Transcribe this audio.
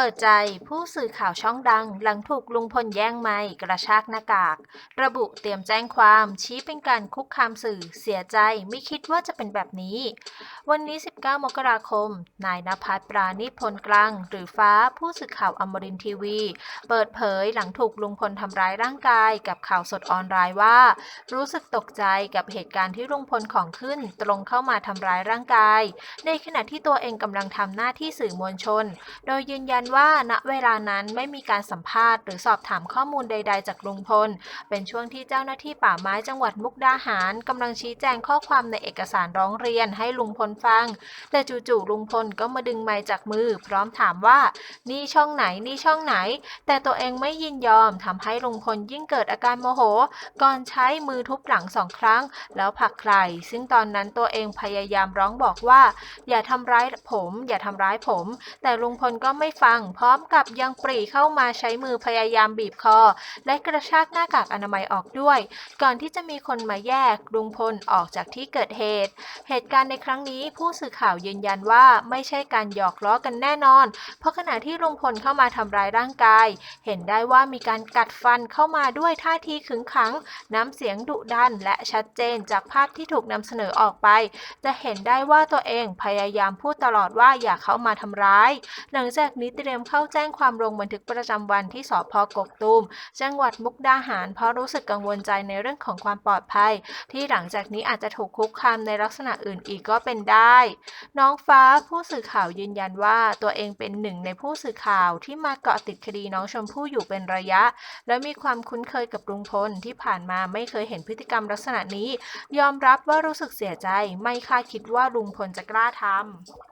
ปิดใจผู้สื่อข่าวช่องดัง หลังถูกลุงพลแย่งไม้กระชากหน้ากาก ระบุเตรียมแจ้งความชี้เป็นการคุกคามสื่อเสียใจไม่คิดว่าจะเป็นแบบนี้ วันนี้ 19 มกราคม นายนภัสปราณีพลกลาง หรือฟ้าผู้สื่อข่าวอมรินทีวี เปิดเผยหลังถูกลุงพลทำร้ายร่างกายกับข่าวสดออนไลน์ว่า รู้สึกตกใจกับเหตุการณ์ที่ลุงพลของขึ้น ตรงเข้ามาทำร้ายร่างกาย ในขณะที่ตัวเองกำลังทำหน้าที่สื่อมวลชน โดยยืนยันว่าณเวลานั้นไม่มีการสัมภาษณ์หรือสอบถามข้อมูลใด ๆ จากลุงพล เป็นช่วงที่เจ้าหน้าที่ป่าไม้จังหวัดมุกดาหารกำลังชี้แจงข้อความในเอกสารร้องเรียนให้ลุงพลฟัง แต่จู่ๆลุงพลก็มาดึงไมค์จากมือ พร้อมถามว่า นี่ช่องไหนนี่ช่องไหน แต่ตัวเองไม่ยินยอมทำให้ลุงพลยิ่งเกิดอาการโมโห ก่อนใช้มือทุบหลังสองครั้ง แล้วผลักใคร ซึ่งตอนนั้นตัวเองพยายามร้องบอกว่า อย่าทำร้ายผม อย่าทำร้ายผม แต่ลุงพลก็ไม่ฟังพร้อมกับยังปรีเข้ามาใช้มือพยายามบีบคอ และกระชากหน้ากากอนามัยออกด้วย ก่อนที่จะมีคนมาแยกลุงพลออกจากที่เกิดเหตุ เหตุการณ์ในครั้งนี้ผู้สื่อข่าวยืนยันว่าไม่ใช่การหยอกล้อกันแน่นอน เพราะขณะที่ลุงพลเข้ามาทำร้ายร่างกาย เห็นได้ว่ามีการกัดฟันเข้ามาด้วยท่าทีขึงขัง น้ำเสียงดุดันและชัดเจนจากภาพที่ถูกนำเสนอออกไป จะเห็นได้ว่าตัวเองพยายามพูดตลอดว่าอย่าเข้ามาทำร้าย หลังจากนี้เตรียมเข้าแจ้งความลงบันทึกประจำวันที่สพกกตูมจังหวัดมุกดาหาร เพราะรู้สึกกังวลใจในเรื่องของความปลอดภัย ที่หลังจากนี้อาจจะถูกคุกคามในลักษณะอื่นอีกก็เป็นได้ น้องฟ้าผู้สื่อข่าวยืนยันว่าตัวเองเป็นหนึ่งในผู้สื่อข่าวที่มาเกาะติดคดีน้องชมพู่อยู่เป็นระยะ และมีความคุ้นเคยกับลุงพลที่ผ่านมาไม่เคยเห็นพฤติกรรมลักษณะนี้ ยอมรับว่ารู้สึกเสียใจ ไม่คาดคิดว่าลุงพลจะกล้าทำ